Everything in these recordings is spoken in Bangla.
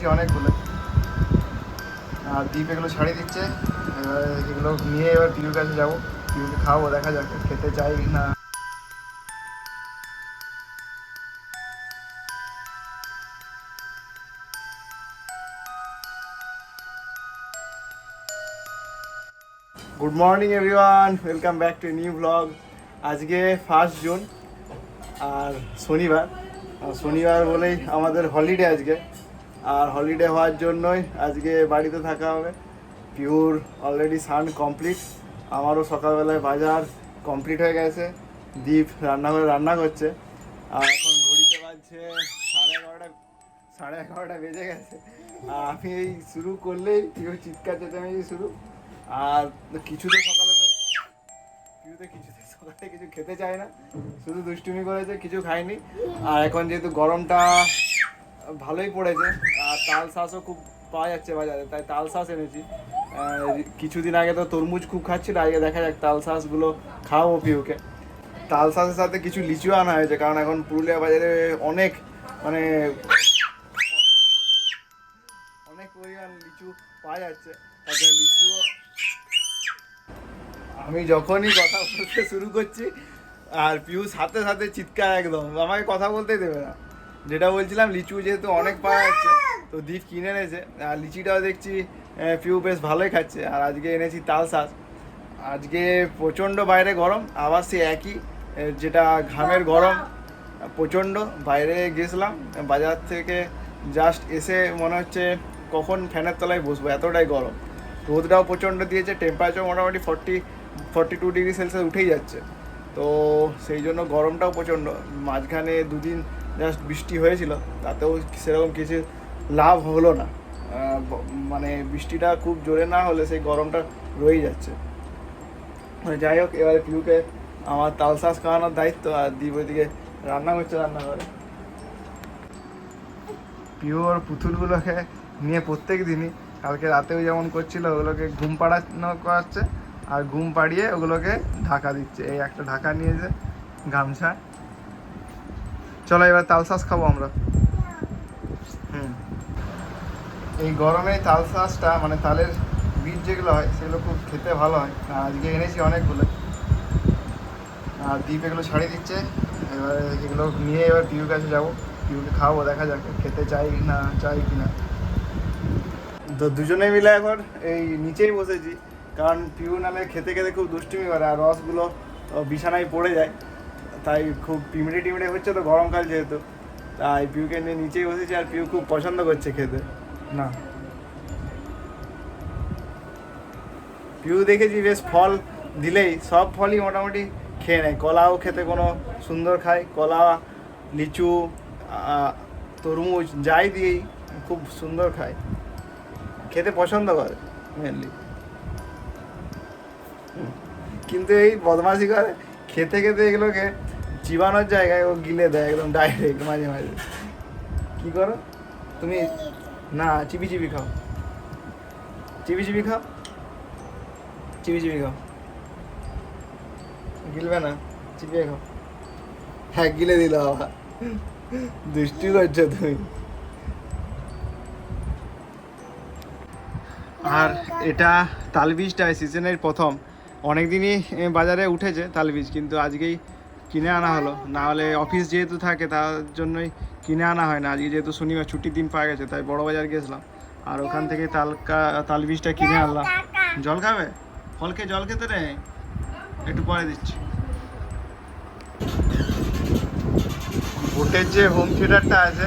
এনেছি অনেকগুলো। আর দ্বীপ এগুলো ছাড়িয়ে দিচ্ছে। এগুলো নিয়ে এবার পিউর কাছে যাব। পিউকে খাওয়াবো, দেখা যাক খেতে চাই না। Good morning everyone welcome back to new blog আজকে ফার্স্ট জুন, আর শনিবার। শনিবার বলেই আমাদের হলিডে আজকে। আর হলিডে হওয়ার জন্যই আজকে বাড়িতে থাকা হবে। পিওর অলরেডি সান কমপ্লিট আমারও সকালবেলায় বাজার কমপ্লিট হয়ে গেছে। দীপ রান্নাঘরে রান্না করছে। আর এখন ঘড়িতে বাজছে সাড়ে এগারোটা সাড়ে এগারোটা বেজে গেছে। আর আমি এই শুরু করলেই পিওর চিৎকার চেঁচামেচি শুরু। আর সকালে তো কিছুতে কিছুতে সকালে কিছু খেতে চায় না। শুধু দুষ্টুমি করেছে, কিছু খায়নি। আর এখন যেহেতু গরমটা ভালোই পড়েছে। আর তাল শাঁসও খুব পাওয়া যাচ্ছে বাজারে, তাই তাল শাঁস এনেছি। কিছুদিন আগে তো তরমুজ খুব খাচ্ছিল, আজকে দেখা যাক তাল শাঁসগুলো খাওয়াবো পিউকে। তাল শাঁসের সাথে কিছু লিচু আনা হয়েছে, কারণ এখন পুরুলিয়া বাজারে অনেক মানে অনেক পরিমাণ লিচু পাওয়া যাচ্ছে। লিচু আমি যখনই কথা বলতে শুরু করছি, আর পিউ সাথে সাথে চিৎকার একদম, আমাকে কথা বলতেই দেবে না। যেটা বলছিলাম লিচু যেহেতু অনেক পাওয়া যাচ্ছে তো দ্বীপ কিনে এনেছে। আর লিচিটাও দেখছি পিউ বেশ ভালোই খাচ্ছে। আর আজকে এনেছি তাল শাঁস আজকে প্রচণ্ড বাইরে গরম আবার সে একই যেটা ঘামের গরম প্রচণ্ড। বাইরে গেছিলাম বাজার থেকে জাস্ট এসে মনে হচ্ছে কখন ফ্যানের তলায় বসবো এতটাই গরম। রোদটাও প্রচণ্ড দিয়েছে টেম্পারেচার মোটামুটি forty forty two degree Celsius উঠেই যাচ্ছে। তো সেই জন্য গরমটাও প্রচণ্ড। মাঝখানে দুদিন জাস্ট বৃষ্টি হয়েছিল, তাতেও সেরকম কিছু লাভ হলো না। মানে বৃষ্টিটা খুব জোরে না হলে সেই গরমটা রয়েই যাচ্ছে। যাই হোক, এবারে পিউকে আমার তাল শাঁস খাওয়ানোর দায়িত্ব আর দ্বীপ ওইদিকে রান্না করছে রান্না করে পিওর পুতুলগুলোকে নিয়ে প্রত্যেক দিনই কালকে রাতেও যেমন করছিল, ওগুলোকে ঘুম পাড়ানো করাচ্ছে আর ঘুম পাড়িয়ে ওগুলোকে ঢাকা দিচ্ছে। এই একটা ঢাকা নিয়েছে গামছা চলো এবার তাল শাঁস খাব আমরা। হুম। এই গরমে তাল শাঁসটা মানে তালের বীজ যেগুলো হয়, সেগুলো খুব খেতে ভালো হয়। আজকে এনেছি অনেকগুলো। আর দ্বীপ এগুলো ছাড়িয়ে দিচ্ছে। এবারে এগুলো নিয়ে এবার পিউর কাছে যাব। পিউকে খাওয়াবো, দেখা যাক খেতে চাই না চাই কি না তো দুজনে মিলে এখন এই নিচেই বসেছি। কারণ পিউ নামে খেতে খেতে খুব দুষ্টুমি করে, আর রসগুলো বিছানায় পড়ে যায়। তাই খুব পিমড়ে টিমড়ে হচ্ছে তো গরমকাল যেহেতু। তাই পিউকে নিয়ে নিচেই বসেছি আর পিউ খুব পছন্দ করছে খেতে। না। পিউ দেখেছি বেশ ফল দিলেই সব ফলই মোটামুটি খেয়ে নেয়। কলাও খেতে কোনো সুন্দর খায়। কলা লিচু তরমুজ যাই দিয়েই খুব সুন্দর খায়। খেতে পছন্দ করে মেনলি কিন্তু এই বদমাশি করে খেতে খেতে এগুলোকে চিবানোর জায়গায় ও গিলে দেয় একদম ডাইরেক্ট মাঝে মাঝে। কি করো? তুমি না, চিবি চিবি খাও। চিবি চিবি খাও? চিবি চিবি খাও। গিলবে না, চিবিয়ে খাও। হ্যাঁ গিলে দিল আবার। দুষ্টি করছ তুমি। আর এটা তালবীজটা সিজনের প্রথম। অনেক দিনই বাজারে উঠেছে তালবীজ, কিন্তু আজকেই কিনে আনা হলো। না হলে অফিস যেহেতু থাকে, তার জন্যই কিনে আনা হয় না। আজকে যেহেতু শনিবার, ছুটির দিন পাওয়া গেছে, তাই বড় বাজার গেছিলাম। আর ওখান থেকে তালকা, তালবীজটা কিনে আনলাম। জল খাবে? ফল খেয়ে জল খেতে নেই একটু পরে দিচ্ছি। বোটের যে হোম থিয়েটারটা আছে,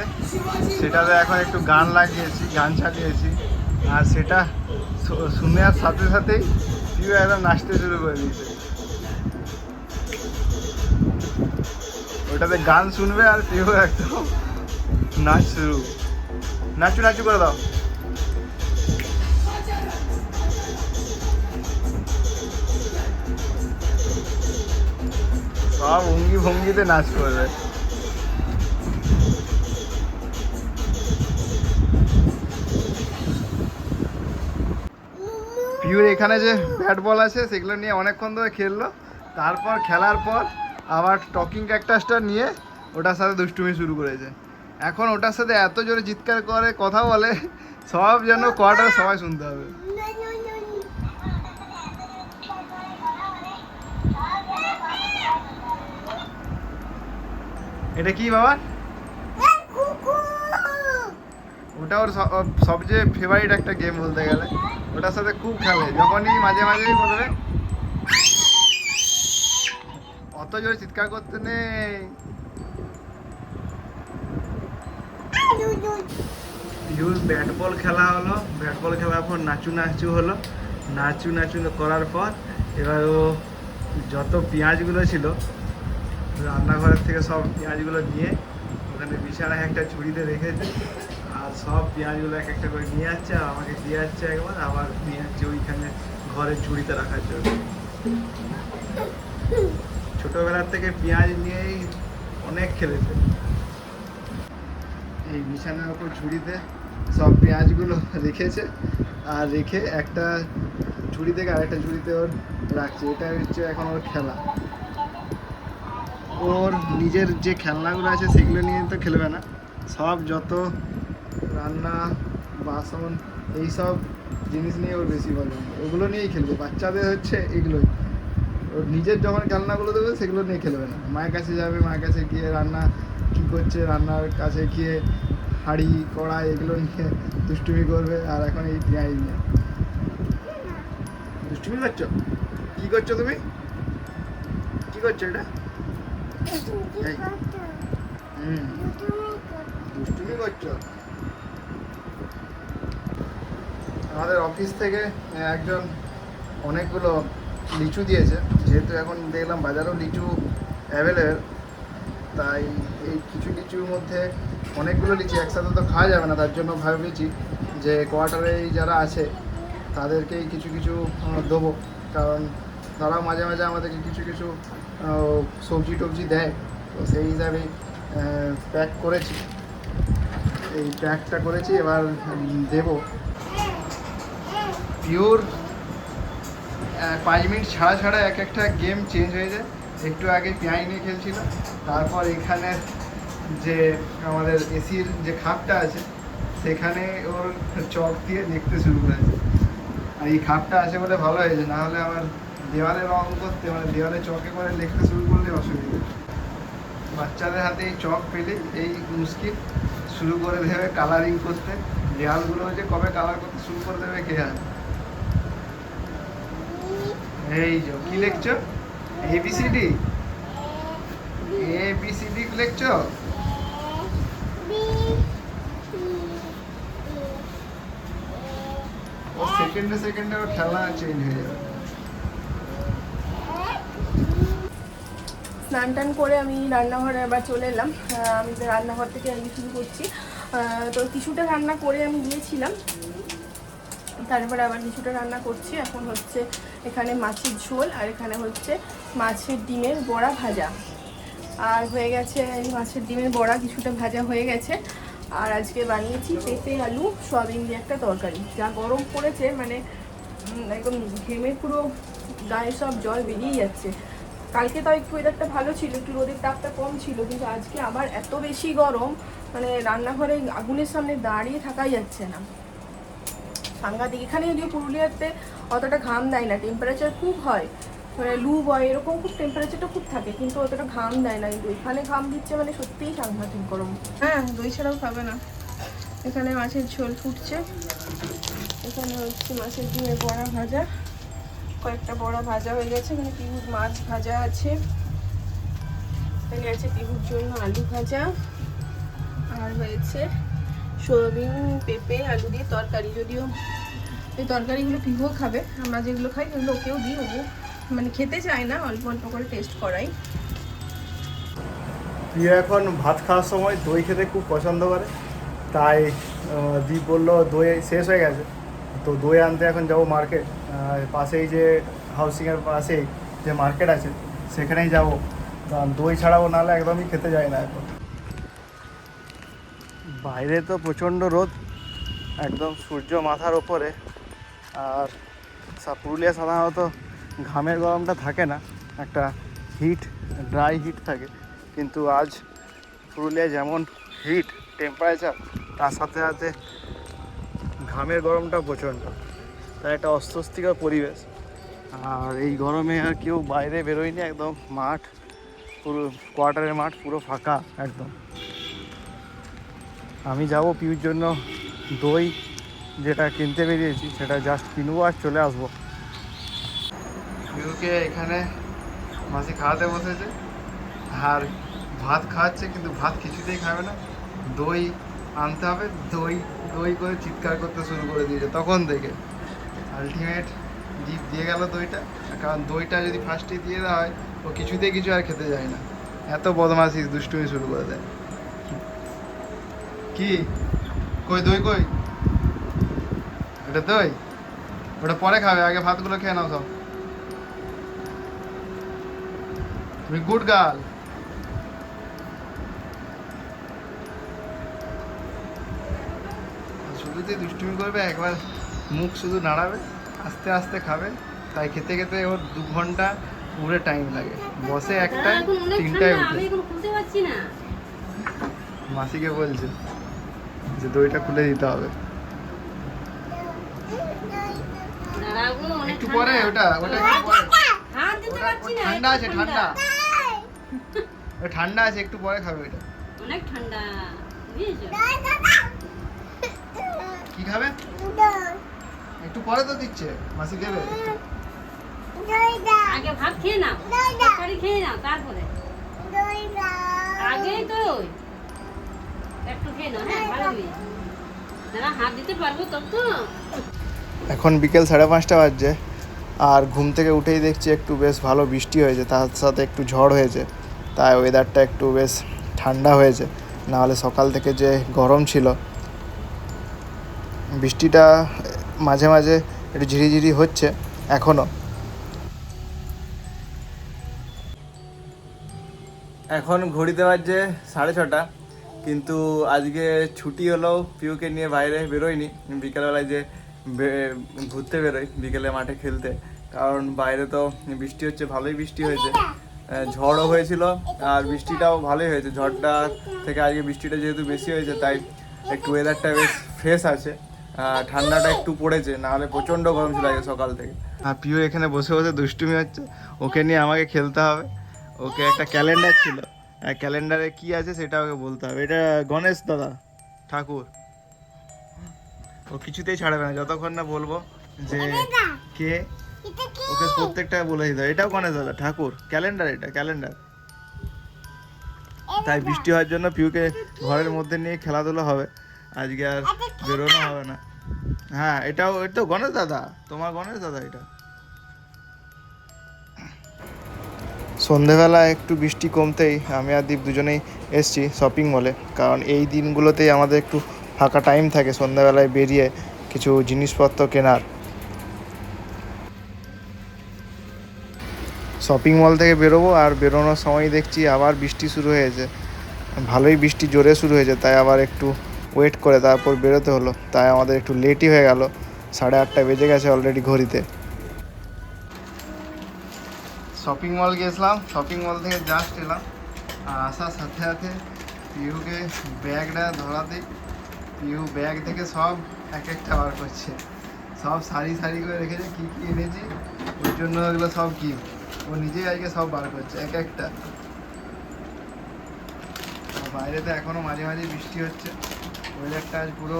সেটাতে এখন একটু গান লাগিয়েছি, গান চালিয়েছি। আর সেটা শুনে আর সাথে সাথেই পিউ একদম নাচতে শুরু করে দিয়েছে। ওটাতে গান শুনবে আর পিউ একদম নাচ শুরু। নাচু নাচু করে দাও। সব অঙ্গি ভঙ্গিতে নাচ করবে। পিউর এখানে যে ব্যাট বল আছে, সেগুলো নিয়ে অনেকক্ষণ ধরে খেললো। তারপর খেলার পর আবার টকিং ক্যাকটাসটা নিয়ে ওটার সাথে দুষ্টুমি শুরু করেছে। এখন ওটার সাথে এত জোরে চিৎকার করে কথা বলে, সব যেন কোয়ার্টার সবাই শুনতে হবে। এটা কি বাবা? ওটা ওর সব- ওর সবচেয়ে ফেভারিট একটা গেম বলতে গেলে। ওটার সাথে খুব খেলে। যখনই মাঝে মাঝেই বলবে অত জোরে চিৎকার করতে নেই। পিউর ব্যাট বল খেলা হলো ব্যাট বল খেলার পর নাচু নাচু হলো। নাচু নাচু করার পর এবার ও যত পেঁয়াজগুলো ছিল, রান্নাঘরের থেকে সব পেঁয়াজগুলো নিয়ে ওখানে বিছানায় একটা ঝুড়িতে রেখেছে আর সব পেঁয়াজগুলো এক একটা করে নিয়ে যাচ্ছে আর আমাকে দিয়ে যাচ্ছে একবার, আবার নিয়ে যাচ্ছে ওইখানে ঘরের ঝুড়িতে রাখার জন্য। ছোটবেলার থেকে পেঁয়াজ নিয়েই অনেক খেলেছে। এই বিছানার ওপর ঝুড়িতে সব পেঁয়াজগুলো রেখেছে আর রেখে একটা ঝুড়ি থেকে আরেকটা ঝুড়িতে ওর রাখছে। এটা হচ্ছে এখন ওর খেলা। ওর নিজের যে খেলনাগুলো আছে সেগুলো নিয়ে তো খেলবে না। সব যত রান্না, বাসন এই সব জিনিস নিয়ে ওর বেশি ভালো ওগুলো নিয়েই খেলবে। বাচ্চাদের হচ্ছে এগুলোই। নিজের যখন খেলনাগুলো দেবে, সেগুলো নিয়ে খেলবে না। মায়ের কাছে যাবে, মায়ের কাছে গিয়ে রান্না কী করছে, রান্নার কাছে গিয়ে হাঁড়ি, কড়াই এগুলো নিয়ে দুষ্টুমি করবে, আর এখন এই পেঁয়াজ নিয়ে। দুষ্টুমি করছ? কী করছ তুমি? কী করছ এটা। হুম। দুষ্টুমি করছ? আমাদের অফিস থেকে একজন অনেকগুলো লিচু দিয়েছে, যেহেতু এখন দেখলাম বাজারেও লিচু অ্যাভেলেবেল তাই এই কিছু লিচুর মধ্যে অনেকগুলো লিচু একসাথে তো খাওয়া যাবে না, তার জন্য ভেবেছি যে কোয়ার্টারে যারা আছে, তাদেরকেই কিছু কিছু দেবো। কারণ তারাও মাঝে মাঝে আমাদেরকে কিছু কিছু সবজি টবজি দেয়, তো সেই হিসাবেই প্যাক করেছি। এই প্যাকটা করেছি, এবার দেবো। পিওর পাঁচ মিনিট ছাড়া ছাড়া এক একটা গেম চেঞ্জ হয়ে যায়। একটু আগে পেঁয়াজ নিয়ে খেলছিল। তারপর এখানে যে আমাদের এসির যে খাপটা আছে, সেখানে ওর চক দিয়ে দেখতে শুরু করেছে। আর এই খাপটা আছে বলে ভালো হয়েছে। না হলে আমার দেওয়ালে রং করতে মানে দেওয়ালে চকে করে লিখতে শুরু করলে অসুবিধা। বাচ্চাদের হাতে এই চক পেলে এই মুশকিল শুরু করে দেবে কালারিং করতে। দেওয়ালগুলো যে কবে কালার করতে শুরু করে দেবে কে জানে। এই যে, কি লিখছো? এবিসিডি এবিসিডি লিখছো? ও, সেকেন্ডে সেকেন্ডে ওর খেলা চেঞ্জ হয়ে যাবে। স্নান টান করে আমি রান্নাঘরে আবার চলে এলাম। আমি রান্নাঘর থেকে আমি শুরু করছি তো কিছুটা রান্না করে আমি গিয়েছিলাম। তারপরে আবার কিছুটা রান্না করছি। এখন হচ্ছে এখানে মাছের ঝোল আর এখানে হচ্ছে মাছের ডিমের বড়া ভাজা। আর হয়ে গেছে মাছের ডিমের বড়া কিছুটা ভাজা হয়ে গেছে। আর আজকে বানিয়েছি পেঁপে, আলু, সয়াবিন দিয়ে একটা তরকারি। যা গরম পড়েছে মানে একদম ঘেমে পুরো গায়ে সব জল বেরিয়ে যাচ্ছে। কালকে তো একটু ওয়েদারটা ভালো ছিল, একটু রোদের তাপটা কম ছিল, কিন্তু আজকে আবার এত বেশি গরম মানে রান্নাঘরে আগুনের সামনে দাঁড়িয়ে থাকাই যাচ্ছে না। সাংঘাতিক। এখানে যদিও পুরুলিয়াতে অতটা ঘাম দেয় না টেম্পারেচার খুব হয়। মানে লু বয়, এরকম খুব টেম্পারেচারটা খুব থাকে, কিন্তু অতটা ঘাম দেয় না। কিন্তু এখানে ঘাম দিচ্ছে মানে সত্যিই সাংঘাতিক গরম। হ্যাঁ দই ছাড়াও খাবে না। এখানে মাছের ঝোল ফুটছে। এখানে হচ্ছে মাছের ডিমের বড়া ভাজা। কয়েকটা বড়া ভাজা হয়ে গেছে। এখানে পিহুর মাছ ভাজা আছে। এখানে আছে পিহুর জন্য আলু ভাজা। আর হয়েছে সয়াবিন, পেঁপে, আলু দিয়ে তরকারি। যদিও এই তরকারিগুলো পিহুও খাবে, আমরা যেগুলো খাই সেগুলো ওকেও দিই, ও মানে খেতে চায় না, অল্প অল্প করে টেস্ট করাই। প্রিয় এখন ভাত খাওয়ার সময় দই খেতে খুব পছন্দ করে, তাই দীপ বলল, দই শেষ হয়ে গেছে। তো দই আনতে এখন যাব মার্কেট পাশেই যে হাউসিংয়ের পাশেই যে মার্কেট আছে, সেখানেই যাব। কারণ দই ছাড়াও নাহলে একদমই খেতে যায় না এখন। বাইরে তো প্রচণ্ড রোদ, একদম সূর্য মাথার ওপরে। আর পুরুলিয়া সাধারণত ঘামের গরমটা থাকে না, একটা হিট ড্রাই হিট থাকে। কিন্তু আজ পুরুলিয়া যেমন হিট টেম্পারেচার তার সাথে সাথে ঘামের গরমটা প্রচণ্ড। তাই একটা অস্বস্তিকর পরিবেশ। আর এই গরমে আর কেউ বাইরে বেরোয়নি, একদম মাঠ, পুরো কোয়ার্টারের মাঠ পুরো ফাঁকা, একদম। আমি যাব পিউর জন্য দই যেটা কিনতে বেরিয়েছি, সেটা জাস্ট কিনবো আর চলে আসব। পিউকে এখানে মাসি খাওয়াতে বসেছে। আর ভাত খাওয়াচ্ছে, কিন্তু ভাত কিছুতেই খাবে না। দই আনতে হবে, দই দই করে চিৎকার করতে শুরু করে দিয়েছে তখন থেকে। আলটিমেট জিপ দিয়ে গেল দইটা। কারণ দইটা যদি ফার্স্টে দিয়ে দেওয়া হয়, ও কিছুতেই কিছু আর খেতে যায় না। এত বদমাশি, দুষ্টুমি শুরু করে দেয়। কি? কই দই কই? এটা দই? ওটা পরে খাবে আগে ভাতগুলো খেয়ে নাও সব। তুমি গুড গার্ল। শুরুতেই দুষ্টুমি করবে একবার মুখ শুধু নাড়াবে আস্তে আস্তে খাবে তাই খেতে খেতে ওর দু ঘণ্টা পুরো টাইম লাগে। বসে একটা দাদা, এখন অনেক তিনটায় উঠে। মাসিকে বলছে। যে দইটা খুলে দিতে হবে। একটু ঠান্ডা। পরে ওটা ঠান্ডা আছে ঠান্ডা। ঠান্ডা আছে একটু পরে খাবে ওইটা। অনেক ঠান্ডা কি খাবে? একটু পরে তো দিচ্ছে মাসি দেবে। আগে ভাত খেয়ে নাও তরকারি খেয়ে নাও তারপরে। আগেই তো একটু খেয়ে নাও হ্যাঁ ভালো মেয়ে দাদা হাত দিতে পারব তত তো। এখন বিকেল সাড়ে পাঁচটা বাজছে আর ঘুম থেকে উঠেই দেখছি একটু বেশ ভালো বৃষ্টি হয়েছে তার সাথে একটু ঝড় হয়েছে তাই ওয়েদারটা একটু বেশ ঠান্ডা হয়েছে নাহলে সকাল থেকে যে গরম ছিল বৃষ্টিটা মাঝে মাঝে একটু ঝিরিঝিরি হচ্ছে এখনও এখন ঘড়িতে বাজছে সাড়ে ছটা। কিন্তু আজকে ছুটি হলেও পিউকে নিয়ে বাইরে বেরোয়নি। বিকেলবেলায় যে ঘুরতে বেরোই বিকেলে মাঠে খেলতে। কারণ বাইরে তো বৃষ্টি হচ্ছে, ভালোই বৃষ্টি হয়েছে। ঝড়ও হয়েছিল আর বৃষ্টিটাও ভালোই হয়েছে। ঝড়টা থেকে আজকে বৃষ্টিটা যেহেতু বেশি হয়েছে, তাই একটু ওয়েদারটা বেশ ফ্রেশ আছে। ঠান্ডাটা একটু পড়েছে, নাহলে প্রচণ্ড গরম ছিল আজকে সকাল থেকে। আর পিউ এখানে বসে বসে দুষ্টুমি হচ্ছে। ওকে নিয়ে আমাকে খেলতে হবে। ওকে একটা ক্যালেন্ডার ছিল। ক্যালেন্ডারে কি আছে সেটা ওকে বলতে হবে। এটা গণেশ দাদা ঠাকুর। ও কিছুতেই ছাড়বে না যতক্ষণ না বলব যে কে? ওকে প্রত্যেকটা বলে দিতে হবে। এটাও গণেশ দাদা ঠাকুর। ক্যালেন্ডার এটা ক্যালেন্ডার। তাই বৃষ্টি হওয়ার জন্য পিউকে ঘরের মধ্যে নিয়ে খেলাধুলা হবে। আজকে আর বেরোনো হবে না। হ্যাঁ এটাও এটা তো গণেশ দাদা তোমার গণেশ দাদা এটা। সন্ধেবেলা একটু বৃষ্টি কমতেই আমি আর দীপ দুজনেই এসছি শপিং মলে কারণ এই দিনগুলোতেই আমাদের একটু ফাঁকা টাইম থাকে সন্ধ্যাবেলায় বেরিয়ে কিছু জিনিসপত্র কেনার। শপিং মল থেকে বেরোবো আর বেরোনোর সময় দেখছি আবার বৃষ্টি শুরু হয়েছে। ভালোই বৃষ্টি জোরে শুরু হয়েছে, তাই আবার একটু ওয়েট করে তারপর বেরোতে হলো। তাই আমাদের একটু লেটই হয়ে গেল। সাড়ে আটটা বেজে গেছে অলরেডি ঘড়িতে। শপিং মল গিয়েছিলাম শপিং মল থেকে জাস্ট এলাম। আর আসার সাথে সাথে পিহুকে ব্যাগটা ধরাতে পিহু ব্যাগ থেকে সব এক একটা বার করছে। সব সারি সারি করে রেখেছে কী কী এনেছি, ওর জন্য এগুলো সব কি ও নিজেই আজকে সব বার করছে, এক একটা। বাইরে তো এখনও মাঝে মাঝে বৃষ্টি হচ্ছে। ওয়েদারটা আজ পুরো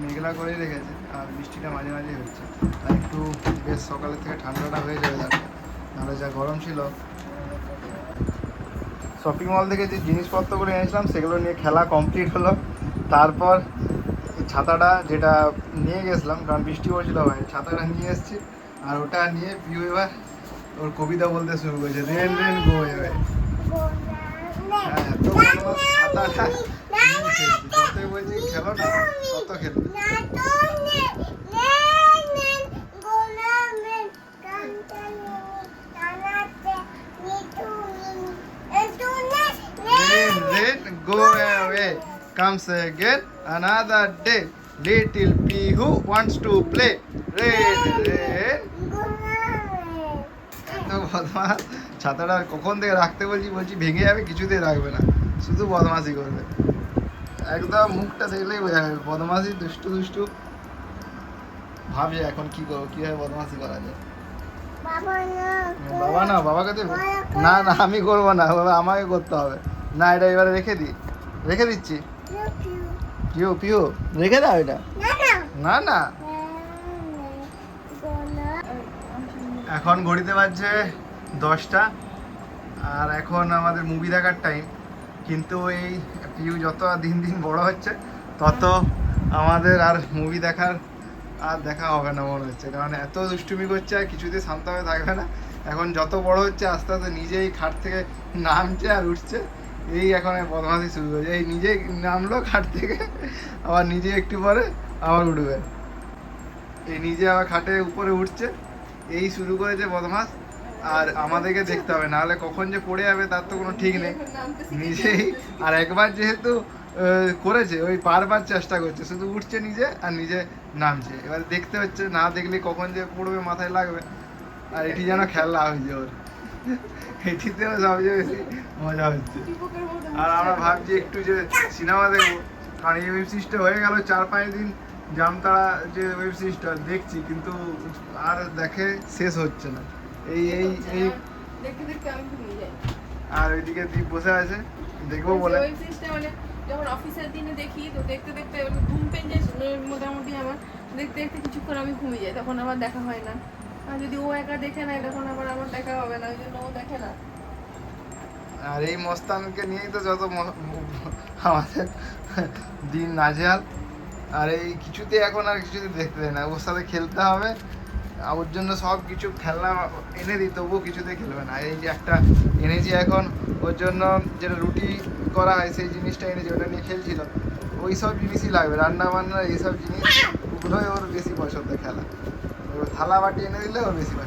মেঘলা করেই রেখেছে, আর বৃষ্টিটা মাঝে মাঝে হচ্ছে। তাই একটু বেশ সকালের থেকে ঠান্ডাটা হয়ে যাবে নাহলে যা গরম ছিল। শপিং মল থেকে যে জিনিসপত্রগুলো এনেছিলাম, সেগুলো নিয়ে খেলা কমপ্লিট হলো। তারপর ছাতাটা যেটা নিয়ে গেছিলাম, কারণ বৃষ্টি পড়ছিল ভাই ছাতাটা নিয়ে এসেছি। আর ওটা নিয়ে পিউ এবার ওর কবিতা বলতে শুরু করেছে, রেন রেন, গো এবার হ্যাঁ এত ছাতাটা যতই বলছি খেলো না, তত খেলবে। Comes again. Another day. Little Pihu wants to play. Rain, rain. বদমাস ছাতাটা কখন থেকে রাখতে বলছি বলছি ভেঙে যাবে কিছুতেই রাখবে না। শুধু বদমাসি করবে। একদম মুখটা দেখলেই বোঝা যাবে বদমাসি দুষ্টু দুষ্টু। ভাবছে এখন কি করব কীভাবে বদমাসি করা যায়? বাবা না বাবাকে দেবো না না আমি করব না বাবা আমাকে করতে হবে। না এটা এবারে রেখে দিই। রেখে দিচ্ছি। পিও পিও রেখে দাও এটা। না না। এখন ঘড়িতে বাজছে দশটা, আর এখন আমাদের মুভি দেখার টাইম কিন্তু এই পিউ যত দিন দিন বড় হচ্ছে, তত আমাদের আর মুভি দেখার আর দেখা হবে না মনে হচ্ছে। কারণ এত দুষ্টুমি করছে আর কিছুতে শান্তভাবে থাকবে না। এখন যত বড় হচ্ছে, আস্তে আস্তে নিজেই খাট থেকে নামছে আর উঠছে। এই এখন এই বদমাশি শুরু হয়েছে এই নিজেই নামলো, খাট থেকে, আবার নিজে একটু পরে আবার উঠবে। এই নিজে আবার খাটে উপরে উঠছে। এই শুরু করেছে বদমাস আর আমাদেরকে দেখতে হবে। নাহলে কখন যে পড়ে যাবে, তার তো কোনো ঠিক নেই। নিজেই, আর একবার যেহেতু করেছে, ওই বারবার চেষ্টা করছে। শুধু উঠছে নিজে আর নিজে নামছে। এবার দেখতে হচ্ছে, না দেখলে কখন যে পড়বে, মাথায় লাগবে। আর এটি যেন খেলা হয়েছে ওর এটিতেও সবচেয়ে বেশি মজা হচ্ছে। আর আমরা ভাবছি একটু যে সিনেমা দেখব কারণ এই ওয়েব সিরিজটা হয়ে গেল চার পাঁচ দিন জামতারা যে ওয়েব সিরিজটা দেখছি কিন্তু আর দেখে শেষ হচ্ছে না। এই এই এই দেখতে দেখতে আমি যাই। আর ওইদিকে দীপ বসে আছে দেখব বলে। ওয়েব সিরিজটা মানে যখন অফিসের দিনে দেখি তো দেখতে দেখতে মানে ঘুম পেয়ে যায় মোটামুটি আমার। দেখতে দেখতে কিছুক্ষণ আমি ঘুমিয়ে যাই তখন আবার দেখা হয় না। আর এই মস্তানকে নিয়েই তো যত আমাদের দিন নাজেহাল। আর এই কিছুতে এখন আর কিছুতে দেখতে দেয় না। ওর সাথে খেলতে হবে। ওর জন্য সব কিছু খেলনা এনে দিই, তবুও কিছুতে খেলবে না। এই যে একটা এনেছি এখন, ওর জন্য যেটা রুটি করা হয়, সেই জিনিসটা এনেছি, ওটা নিয়ে খেলছিল। ওই সব জিনিসই লাগবে রান্না বান্না এইসব জিনিস, ওগুলোই ওর বেশি পছন্দ খেলা।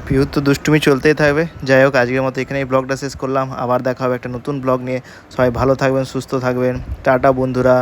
পিহুর তো দুষ্টুমি চলতেই থাকবে। যাই হোক, আজকের মতো এখানে এই ব্লগটা শেষ করলাম। আবার দেখা হবে একটা নতুন ব্লগ নিয়ে। সবাই ভালো থাকবেন, সুস্থ থাকবেন। টাটা বন্ধুরা।